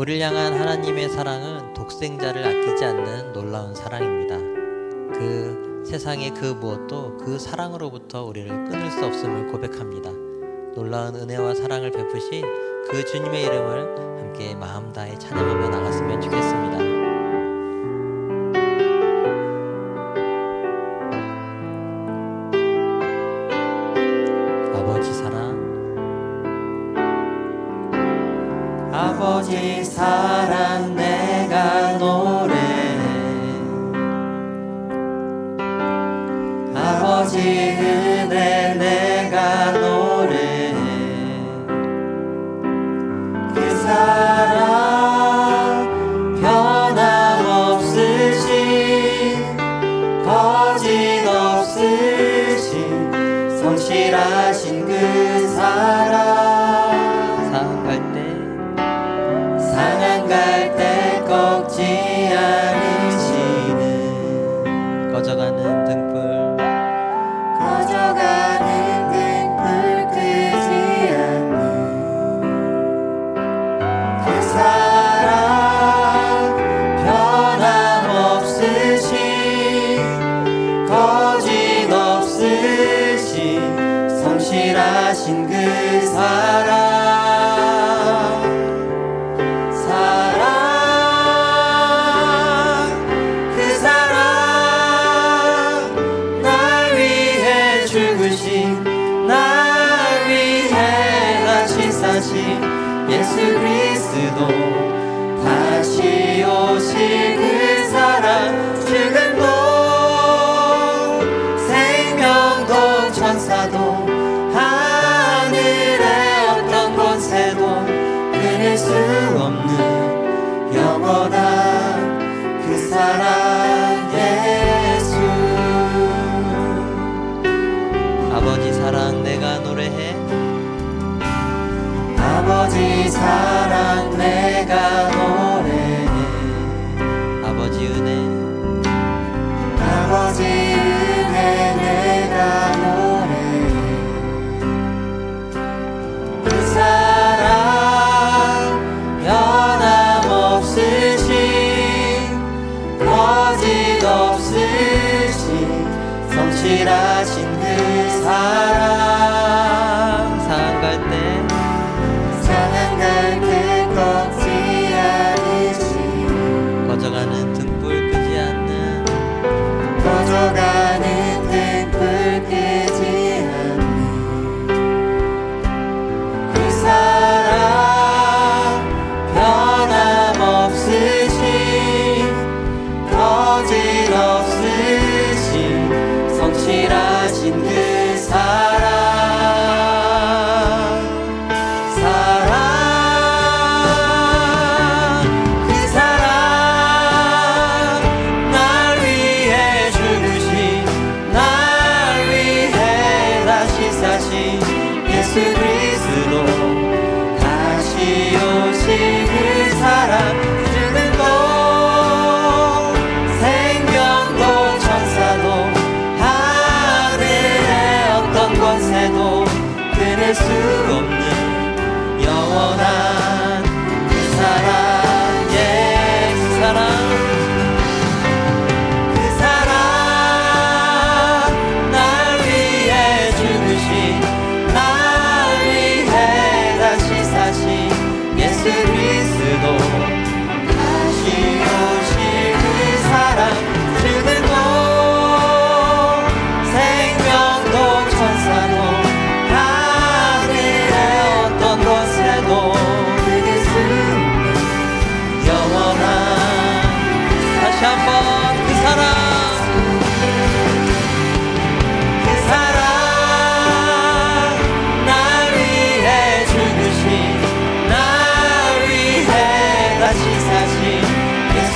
우리를 향한 하나님의 사랑은 독생자를 아끼지 않는 놀라운 사랑입니다. 그 세상의 그 무엇도 그 사랑으로부터 우리를 끊을 수 없음을 고백합니다. 놀라운 은혜와 사랑을 베푸신 그 주님의 이름을 함께 마음 다해 찬양하며 나갔으면 좋겠습니다. 신실하신 그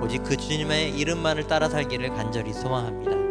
오직 그 주님의 이름만을 따라 살기를 간절히 소망합니다.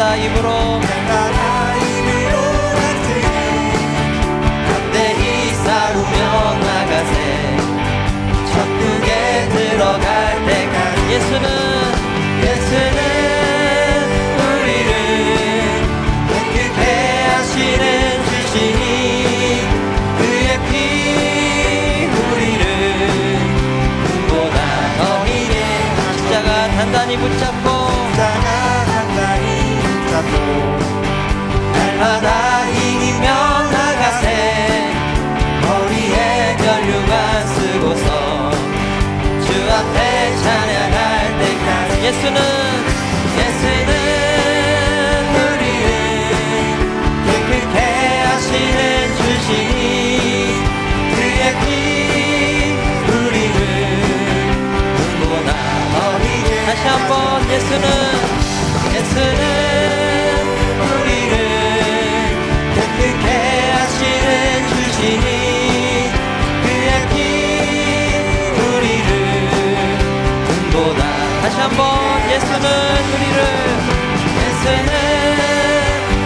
나다 입으로. 담대히 싸우며 나가세. 천국에 들어갈 때까지 예수는 우리를 깨끗해 하시는 주시니 그의 피 우리를 눈보다 어린애 십자가 단단히 붙잡고 예수는 예수는 우리를 득득해 하시는 주시니 그의 피 우리를 구원하리 다시 한번 예수는 예수는 한번 예수는 우리를 예수는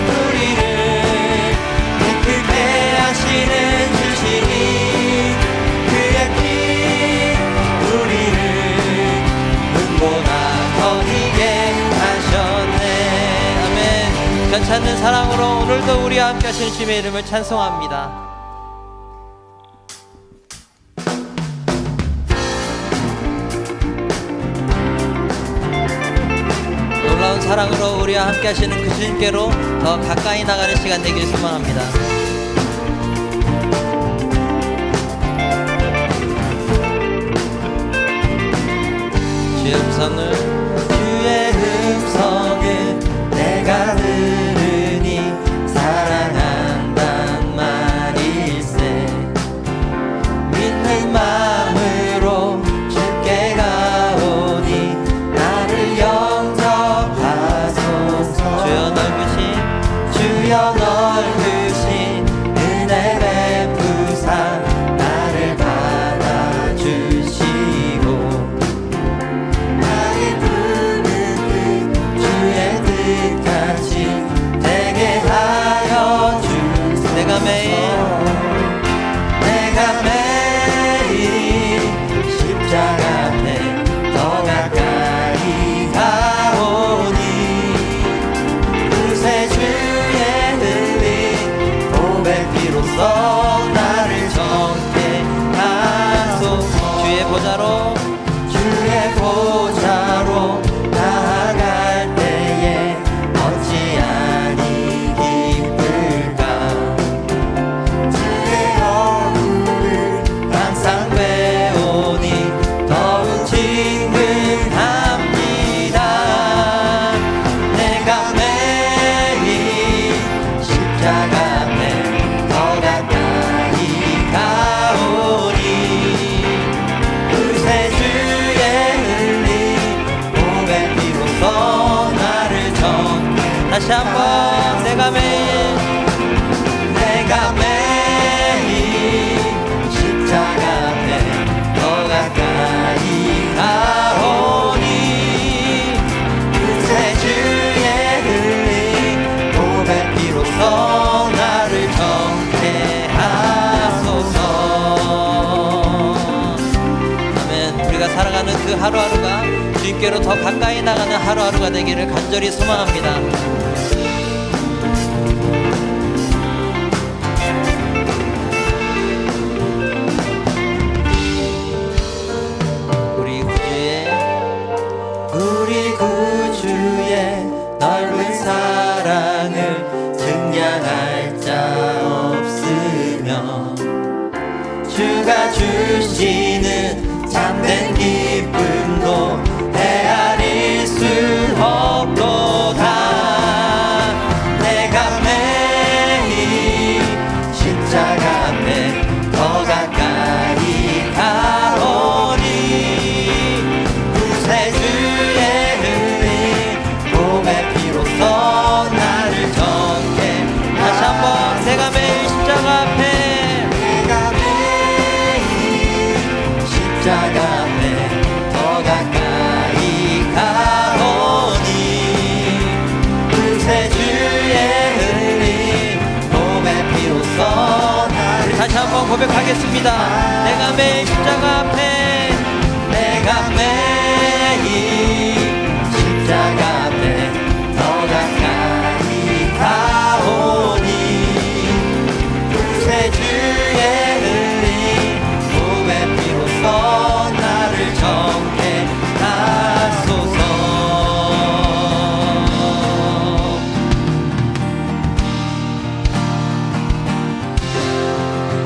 우리를 깨끗해 하시는 주시니 그의 피 우리를 눈보다 더이게 하셨네. 아멘. 괜찮은 사랑으로 오늘도 우리와 함께 하신 주님의 이름을 찬송합니다. 사랑으로 우리와 함께 하시는 그 주님께로 더 가까이 나가는 시간 되길 소망합니다. 주의 음성을 더 가까이 나가는 하루하루가 되기를 간절히 소망합니다. 십자가 앞에 더 가까이 가오니 구세주의 흘린 고백 비로소 나를 다시 한번 고백하겠습니다. 내가 매일 십자가 앞에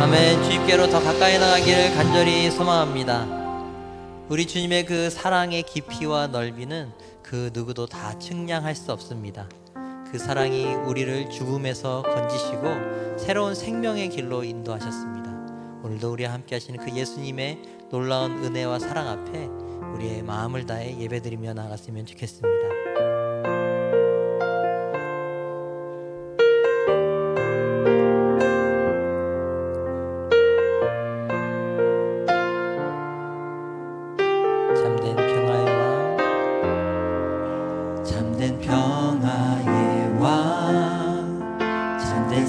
아멘. 주님께로 더 가까이 나가기를 간절히 소망합니다. 우리 주님의 그 사랑의 깊이와 넓이는 그 누구도 다 측량할 수 없습니다. 그 사랑이 우리를 죽음에서 건지시고 새로운 생명의 길로 인도하셨습니다. 오늘도 우리와 함께 하시는 그 예수님의 놀라운 은혜와 사랑 앞에 우리의 마음을 다해 예배드리며 나갔으면 좋겠습니다.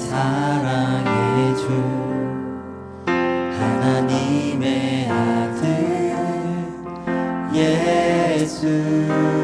사랑해 주 하나님의 아들 예수.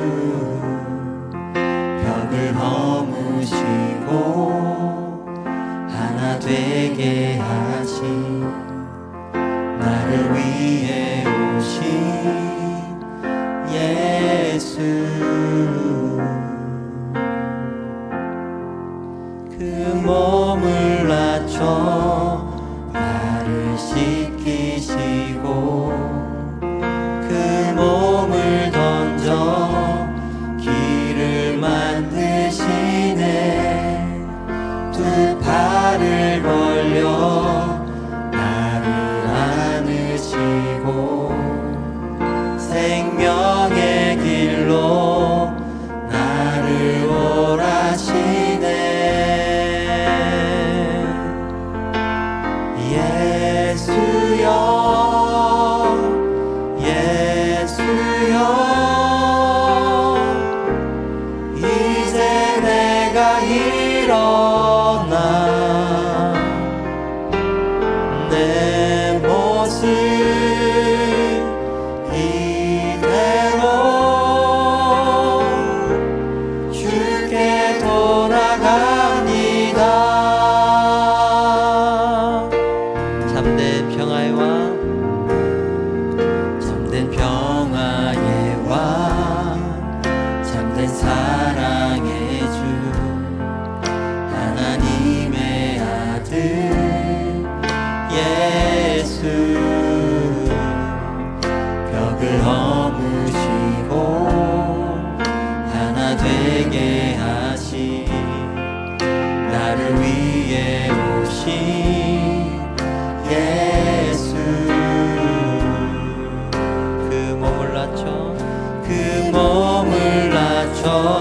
again. 서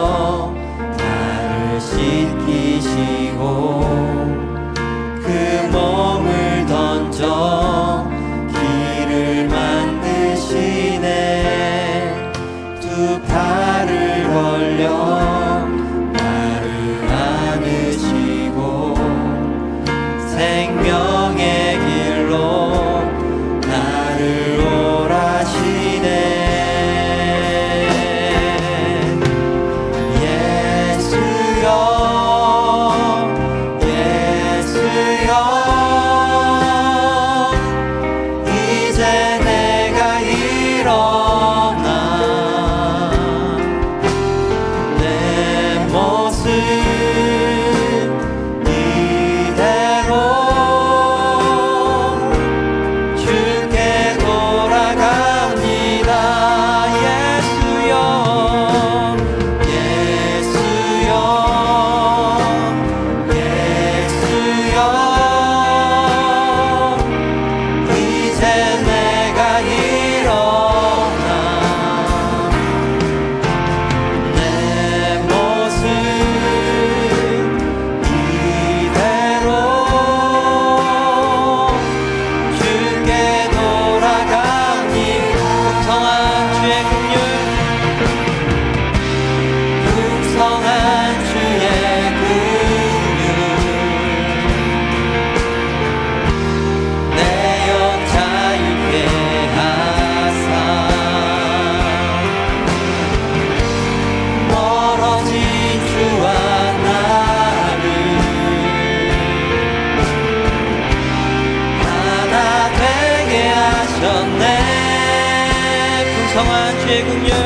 제국열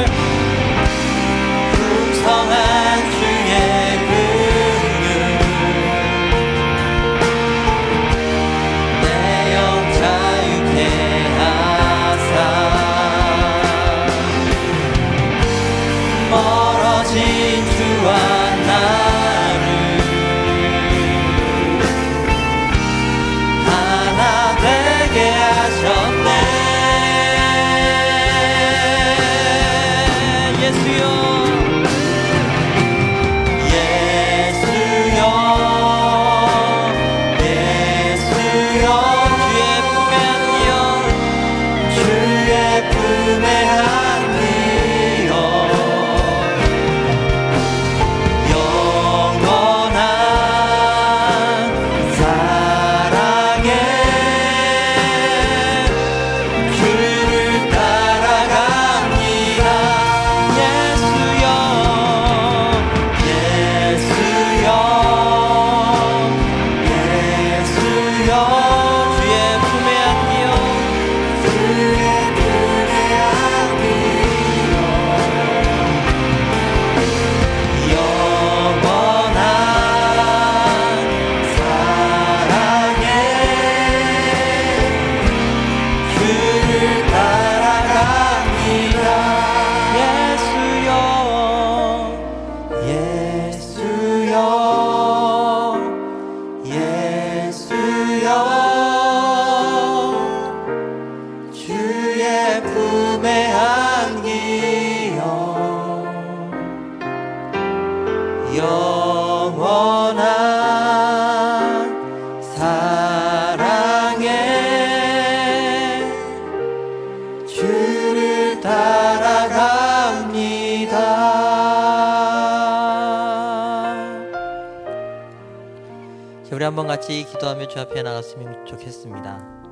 한번 같이 기도하며 주 앞에 나갔으면 좋겠습니다.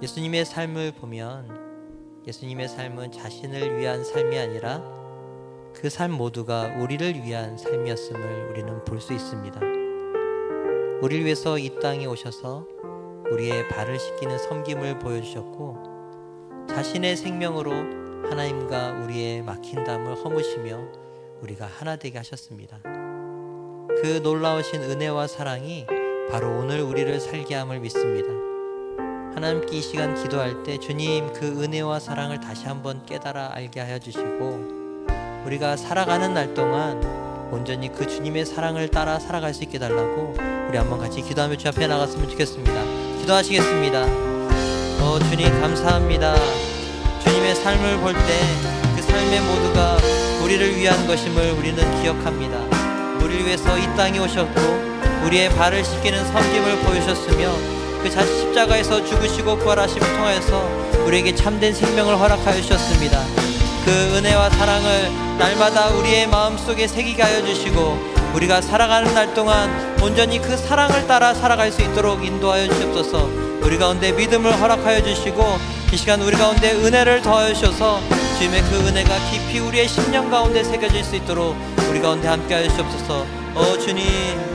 예수님의 삶을 보면 예수님의 삶은 자신을 위한 삶이 아니라 그 삶 모두가 우리를 위한 삶이었음을 우리는 볼 수 있습니다. 우리를 위해서 이 땅에 오셔서 우리의 발을 씻기는 섬김을 보여주셨고 자신의 생명으로 하나님과 우리의 막힌 담을 허무시며 우리가 하나 되게 하셨습니다. 그 놀라우신 은혜와 사랑이 바로 오늘 우리를 살게 함을 믿습니다. 하나님께 이 시간 기도할 때 주님 그 은혜와 사랑을 다시 한번 깨달아 알게 하여 주시고 우리가 살아가는 날 동안 온전히 그 주님의 사랑을 따라 살아갈 수 있게 달라고 우리 한번 같이 기도하며 주 앞에 나갔으면 좋겠습니다. 기도하시겠습니다. 어 주님 감사합니다. 주님의 삶을 볼 때 그 삶의 모두가 우리를 위한 것임을 우리는 기억합니다. 우리를 위해서 이 땅에 오셨고 우리의 발을 씻기는 섬김을 보여주셨으며 그 자신 십자가에서 죽으시고 부활하심을 통하여서 우리에게 참된 생명을 허락하여 주셨습니다. 그 은혜와 사랑을 날마다 우리의 마음속에 새기게 하여 주시고 우리가 살아가는 날 동안 온전히 그 사랑을 따라 살아갈 수 있도록 인도하여 주시옵소서 우리 가운데 믿음을 허락하여 주시고 이 시간 우리 가운데 은혜를 더하여 주셔서 주님의 그 은혜가 깊이 우리의 심령 가운데 새겨질 수 있도록 우리 가운데 함께 하여 주시옵소서. 어 주님